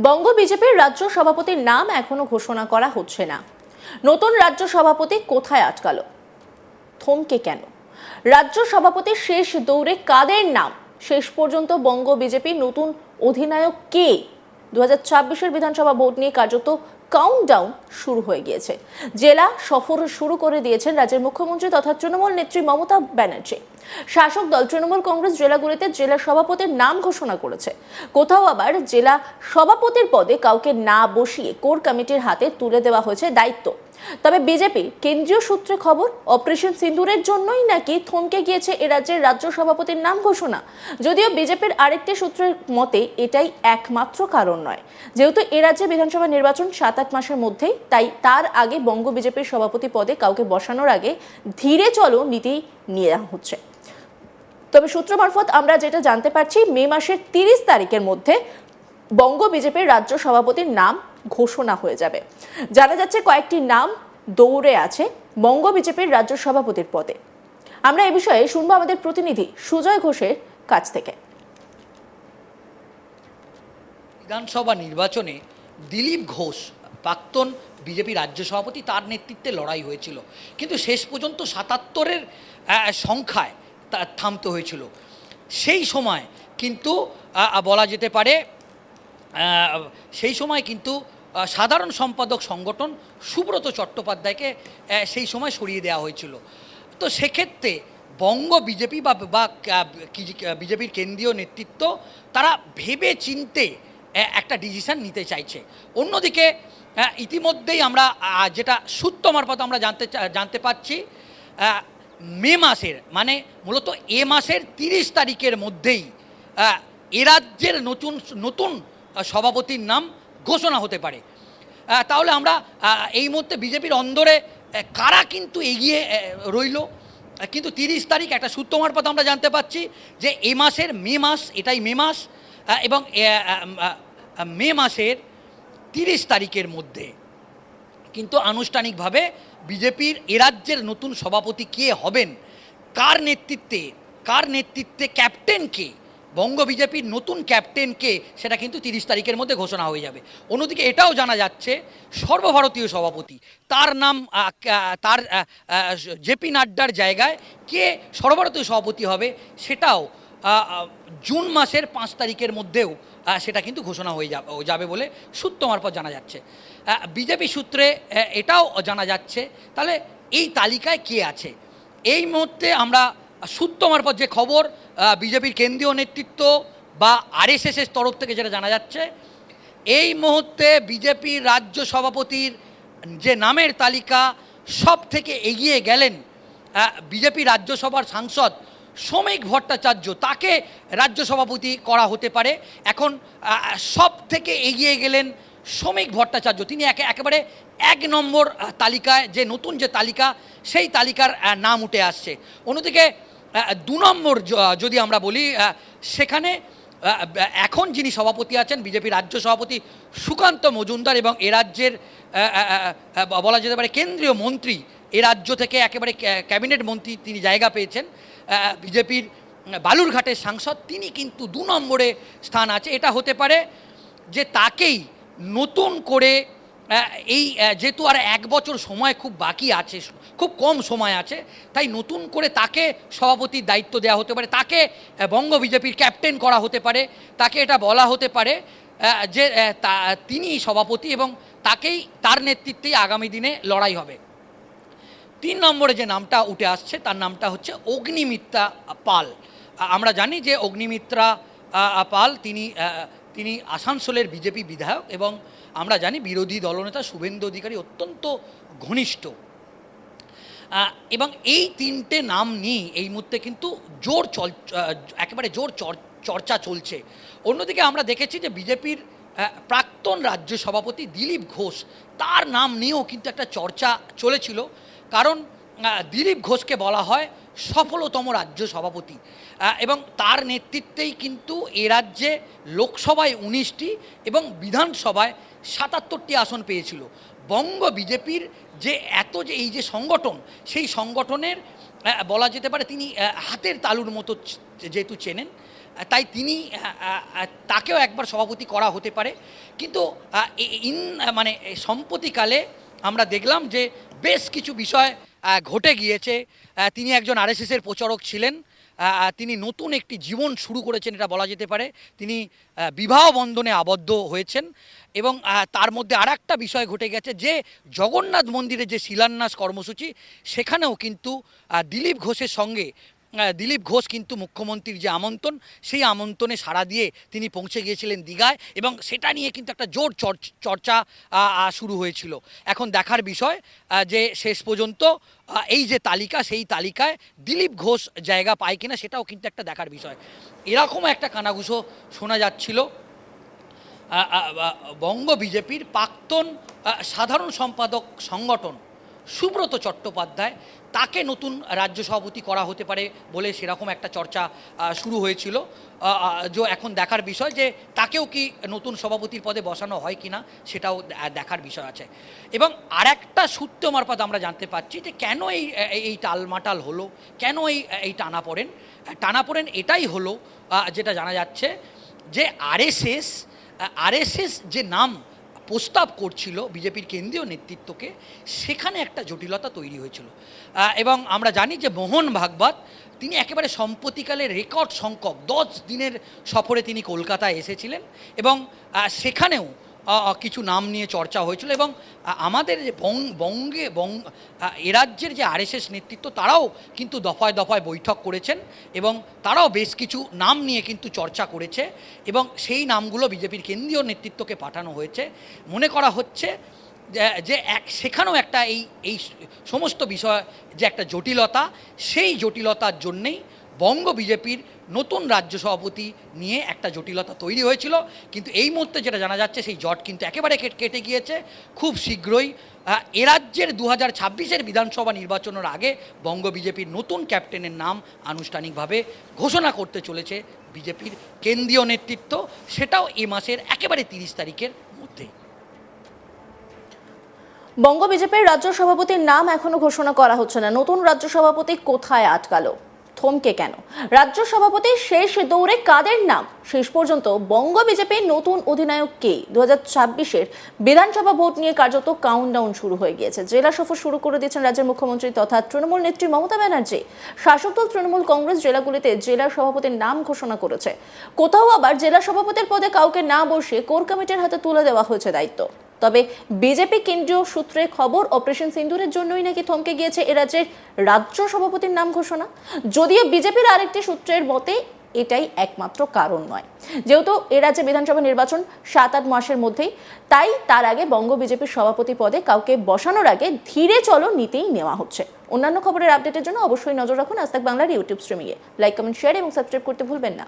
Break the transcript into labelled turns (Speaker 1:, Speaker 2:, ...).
Speaker 1: বঙ্গ বিজেপির রাজ্য সভাপতির নাম এখনও ঘোষণা করা হচ্ছে না। নতুন রাজ্য সভাপতি কোথায় আটকালো? থমকে কেন? রাজ্য সভাপতির শেষ দৌড়ে কাদের নাম? শেষ পর্যন্ত বঙ্গ বিজেপি নতুন অধিনায়ক কে? দু হাজার বিধানসভা ভোট নিয়ে কার্যত কাউন্টডাউন শুরু হয়ে গিয়েছে। জেলা সফর শুরু করে দিয়েছেন রাজ্যের মুখ্যমন্ত্রী তথা তৃণমূল নেত্রী মমতা ব্যানার্জি। শাসক দল, তৃণমূল কংগ্রেস জেলাগুলিতে জেলা সভাপতির নাম ঘোষণা করেছে। কোথাও আবার জেলা সভাপতির পদে কাউকে না বসিয়ে কোর কমিটির হাতে তুলে দেওয়া হয়েছে দায়িত্ব। তবে বিজেপির কেন্দ্রীয় সূত্রে খবর, অপারেশন সিন্দুরের জন্যই নাকি থমকে গিয়েছে এ রাজ্যের রাজ্য সভাপতির নাম ঘোষণা। যদিও বিজেপির আরেকটি সূত্রের মতে, এটাই একমাত্র কারণ নয়। যেহেতু এ রাজ্যে বিধানসভা নির্বাচন সাত আট মাসের মধ্যেই, তাই তার আগে বঙ্গ বিজেপির সভাপতি পদে কাউকে বসানোর আগে ধীরে চলো নীতি নেওয়া হচ্ছে। তবে সূত্র মারফত আমরা যেটা জানতে পারছি, মে মাসের তিরিশ তারিখের মধ্যে বঙ্গ বিজেপির রাজ্য সভাপতির নাম ঘোষণা হয়ে যাবে। জানা যাচ্ছে কয়েকটি নাম দৌড়ে আছে বঙ্গ বিজেপির রাজ্য সভাপতির পদে। আমরা এ বিষয়ে শুনব আমাদের প্রতিনিধি সুজয় ঘোষের কাছ থেকে।
Speaker 2: বিধানসভা নির্বাচনে দিলীপ ঘোষ, প্রাক্তন বিজেপি রাজ্য সভাপতি, তার নেতৃত্বে লড়াই হয়েছিল। কিন্তু শেষ পর্যন্ত সাতাত্তরের সংখ্যায় তা, থামতে হয়েছিল। সেই সময় কিন্তু বলা যেতে পারে সেই সময় কিন্তু সাধারণ সম্পাদক সংগঠন সুব্রত চট্টোপাধ্যায়কে সেই সময় সরিয়ে দেওয়া হয়েছিল। তো সেক্ষেত্রে বঙ্গ বিজেপি বা বা বিজেপির কেন্দ্রীয় নেতৃত্ব তারা ভেবে চিনতে একটা ডিসিশন নিতে চাইছে। অন্যদিকে ইতিমধ্যেই আমরা যেটা সূত্র মারফত আমরা জানতে জানতে আহ, মে মাসের মানে মূলত এ মাসের তিরিশ তারিখের মধ্যেই এ রাজ্যের নতুন নতুন সভাপতির নাম ঘোষণা হতে পারে। তাহলে আমরা এই মুহূর্তে বিজেপির অন্দরে কারা কিন্তু এগিয়ে রইল? কিন্তু তিরিশ তারিখ একটা সূত্র মারফত আমরা জানতে পাচ্ছি যে এ মাসের মে মাস, এটাই মে মাস এবং মে মাসের তিরিশ তারিখের মধ্যে। কিন্তু আনুষ্ঠানিকভাবে বিজেপির এ রাজ্যের নতুন সভাপতি কে হবেন? কার নেতৃত্বে কার নেতৃত্বে ক্যাপ্টেন কে? বঙ্গ বিজেপির নতুন ক্যাপ্টেনকে সেটা কিন্তু তিরিশ তারিখের মধ্যে ঘোষণা হয়ে যাবে। অন্যদিকে এটাও জানা যাচ্ছে, সর্বভারতীয় সভাপতি, তার নাম তার জেপি নাড্ডার জায়গায় কে সর্বভারতীয় সভাপতি হবে সেটাও জুন মাসের পাঁচ তারিখের মধ্যেও সেটা কিন্তু ঘোষণা হয়ে যাবে যাবে বলে সূত্র মারফত জানা যাচ্ছে। বিজেপি সূত্রে এটাও জানা যাচ্ছে, তাহলে এই তালিকায় কে আছে? এই মুহূর্তে আমরা সূত্র মারফত যে খবর বিজেপির কেন্দ্রীয় নেতৃত্ব বা আরএসএসের তরফ থেকে যেটা জানা যাচ্ছে, এই মুহূর্তে বিজেপির রাজ্য সভাপতির যে নামের তালিকা সব থেকে এগিয়ে গেলেন বিজেপি রাজ্যসভার সাংসদ শ্রমিক ভট্টাচার্য। তাকে রাজ্য সভাপতি করা হতে পারে। এখন সব থেকে এগিয়ে গেলেন শ্রমিক ভট্টাচার্য। তিনি একে, একেবারে এক নম্বর তালিকায়, যে নতুন যে তালিকা, সেই তালিকার নাম উঠে আসছে। অন্যদিকে দু নম্বর যদি আমরা বলি সেখানে এখন যিনি সভাপতি আছেন, বিজেপি রাজ্য সভাপতি সুকান্ত মজুমদার এবং এ রাজ্যের বলা যেতে পারে কেন্দ্রীয় মন্ত্রী, এ রাজ্য থেকে একেবারে ক্যাবিনেট মন্ত্রী তিনি জায়গা পেয়েছেন বিজেপির বালুরঘাটের সাংসদ, তিনি কিন্তু দু নম্বরে স্থান আছে। এটা হতে পারে যে তাকেই নতুন করে এই যেহেতু আর এক বছর সময় খুব বাকি আছে, খুব কম সময় আছে, তাই নতুন করে তাকে সভাপতির দায়িত্ব দেওয়া হতে পারে, তাকে বঙ্গ বিজেপির ক্যাপ্টেন করা হতে পারে, তাকে এটা বলা হতে পারে যে তিনি সভাপতি এবং তাকেই, তার নেতৃত্বেই আগামী দিনে লড়াই হবে। তিন নম্বরে যে নামটা উঠে আসছে, তার নামটা হচ্ছে অগ্নিমিত্রা পাল। আমরা জানি যে অগ্নিমিত্রা পাল, তিনি তিনি আসানসোলের বিজেপি বিধায়ক এবং আমরা জানি বিরোধী দলনেতা শুভেন্দু অধিকারী অত্যন্ত ঘনিষ্ঠ। এবং এই তিনটে নাম নিয়ে এই মুহূর্তে কিন্তু জোর চল একেবারে জোর চর- চর্চা চলছে। অন্যদিকে আমরা দেখেছি যে বিজেপির প্রাক্তন রাজ্য সভাপতি দিলীপ ঘোষ, তার নাম নিয়েও কিন্তু একটা চর্চা চলেছিল। কারণ দিলীপ ঘোষকে বলা হয় সফলতম রাজ্য সভাপতি। এবং তার নেতৃত্বেই কিন্তু এ রাজ্যে লোকসভায় উনিশটি এবং বিধানসভায় সাতাত্তরটি আসন পেয়েছিল। বঙ্গ বিজেপির যে এত যে এই যে সংগঠন, সেই সংগঠনের বলা যেতে পারে তিনি হাতের তালুর মতো যেহেতু চেনেন তাই তিনি তাকেও একবার সভাপতি করা হতে পারে। কিন্তু ইন মানে সম্প্রতিকালে আমরা দেখলাম যে বেশ কিছু বিষয় ঘটে গিয়েছে। তিনি একজন আরএসএসের প্রচারক ছিলেন। তিনি নতুন একটি জীবন শুরু করেছেন, এটা বলা যেতে পারে। তিনি বিবাহ বন্ধনে আবদ্ধ হয়েছেন এবং তার মধ্যে আর একটা বিষয় ঘটে গেছে যে, জগন্নাথ মন্দিরে যে শিলান্যাস কর্মসূচি, সেখানেও কিন্তু দিলীপ ঘোষের সঙ্গে দিলীপ ঘোষ কিন্তু মুখ্যমন্ত্রীর যে আমন্ত্রণ, সেই আমন্ত্রণে সাড়া দিয়ে তিনি পৌঁছে গিয়েছিলেন দীঘায় এবং সেটা নিয়ে কিন্তু একটা জোর চর্চ- শুরু হয়েছিল। এখন দেখার বিষয় যে শেষ পর্যন্ত এই যে তালিকা, সেই তালিকায় দিলীপ ঘোষ জায়গা পায় কিনা সেটাও কিন্তু একটা দেখার বিষয়। এরকম একটা কানাঘুষো শোনা যাচ্ছিল। বঙ্গ বিজেপির প্রাক্তন সাধারণ সম্পাদক সংগঠন সুব্রত চট্টোপাধ্যায় তাকে নতুন রাজ্য সভাপতি করা হতে পারে বলে সেরকম একটা চর্চা শুরু হয়েছিল। যে এখন দেখার বিষয় যে তাকেও কি নতুন সভাপতির পদে বসানো হয় কি না সেটাও দেখার বিষয় আছে। এবং আর একটা সূত্র মারফত আমরা জানতে পারছি যে কেন এই এই টালমাটাল হলো, কেন এই এই টানাপোড়েন টানাপোড়েন এটাই হলো যেটা জানা যাচ্ছে যে আরএসএস আরএসএস যে নাম প্রস্তাব করছিল বিজেপির কেন্দ্রীয় নেতৃত্বকে, সেখানে একটা জটিলতা তৈরি হয়েছিল। এবং আমরা জানি যে মোহন ভাগবত, তিনি একেবারে সম্প্রতিকালে রেকর্ড সংখ্যক, দশ দিনের সফরে তিনি কলকাতায় এসেছিলেন এবং সেখানেও কিছু নাম নিয়ে চর্চা হয়েছিল এবং আমাদের যে বং- বঙ্গে, বং এ রাজ্যের যে আরএসএস নেতৃত্ব, তারাও কিন্তু দফায় দফায় বৈঠক করেছেন এবং তারাও বেশ কিছু নাম নিয়ে কিন্তু চর্চা করেছে এবং সেই নামগুলো বিজেপির কেন্দ্রীয় নেতৃত্বকে পাঠানো হয়েছে। মনে করা হচ্ছে যে এক, সেখানেও একটা এই এই সমস্ত বিষয় যে একটা জটিলতা, সেই জটিলতার জন্যেই বঙ্গ বিজেপির নতুন রাজ্য সভাপতি নিয়ে একটা জটিলতা তৈরি হয়েছিল। কিন্তু এই মুহূর্তে যেটা জানা যাচ্ছে, সেই জট কিন্তু একেবারে কেট- গিয়েছে। খুব শীঘ্রই এ রাজ্যের দু হাজার ছাব্বিশের বিধানসভা নির্বাচনের আগে বঙ্গ বিজেপির নতুন ক্যাপ্টেনের নাম আনুষ্ঠানিকভাবে ঘোষণা করতে চলেছে বিজেপির কেন্দ্রীয় নেতৃত্ব। সেটাও এ মাসের একেবারে তিরিশ তারিখের মধ্যেই
Speaker 1: বঙ্গ বিজেপির রাজ্য সভাপতির নাম এখনও ঘোষণা করা হচ্ছে না। নতুন রাজ্য সভাপতি কোথায় আটকালো? থমকে কেন? রাজ্য সভাপতি শেষ দৌড়ে কাদের নাম? শেষ পর্যন্ত বঙ্গ বিজেপির নতুন অধিনায়ক কে? দু হাজার ছাব্বিশের বিধানসভা ভোট নিয়ে কার্যত কাউন্টডাউন শুরু হয়ে গিয়েছে। জেলা সফর শুরু করে দিয়েছেন রাজ্যের মুখ্যমন্ত্রী তথা তৃণমূল নেত্রী মমতা ব্যানার্জি। শাসক দল তৃণমূল কংগ্রেস জেলাগুলিতে জেলা সভাপতির নাম ঘোষণা করেছে। কোথাও আবার জেলা সভাপতির পদে কাউকে না বসে কোর কমিটির হাতে তুলে দেওয়া হয়েছে দায়িত্ব। তবে বিজেপি কেন্দ্রীয় সূত্রে খবর, অপারেশন সিন্দুরের জন্যই নাকি থমকে গিয়েছে এ রাজ্যের রাজ্য সভাপতির নাম ঘোষণা। যদিও বিজেপির আরেকটি সূত্রের মতে, এটাই একমাত্র কারণ নয়। যেহেতু এ রাজ্যে বিধানসভা নির্বাচন সাত আট মাসের মধ্যেই, তাই তার আগে বঙ্গ বিজেপির সভাপতি পদে কাউকে বসানোর আগে ধীরে চলো নিতেই নেওয়া হচ্ছে। অন্যান্য খবরের আপডেটের জন্য অবশ্যই নজর রাখুন আজ বাংলার ইউটিউব স্ট্রিমিংয়ে। লাইক, কমেন্ট, শেয়ার এবং সাবস্ক্রাইব করতে ভুলবেন না।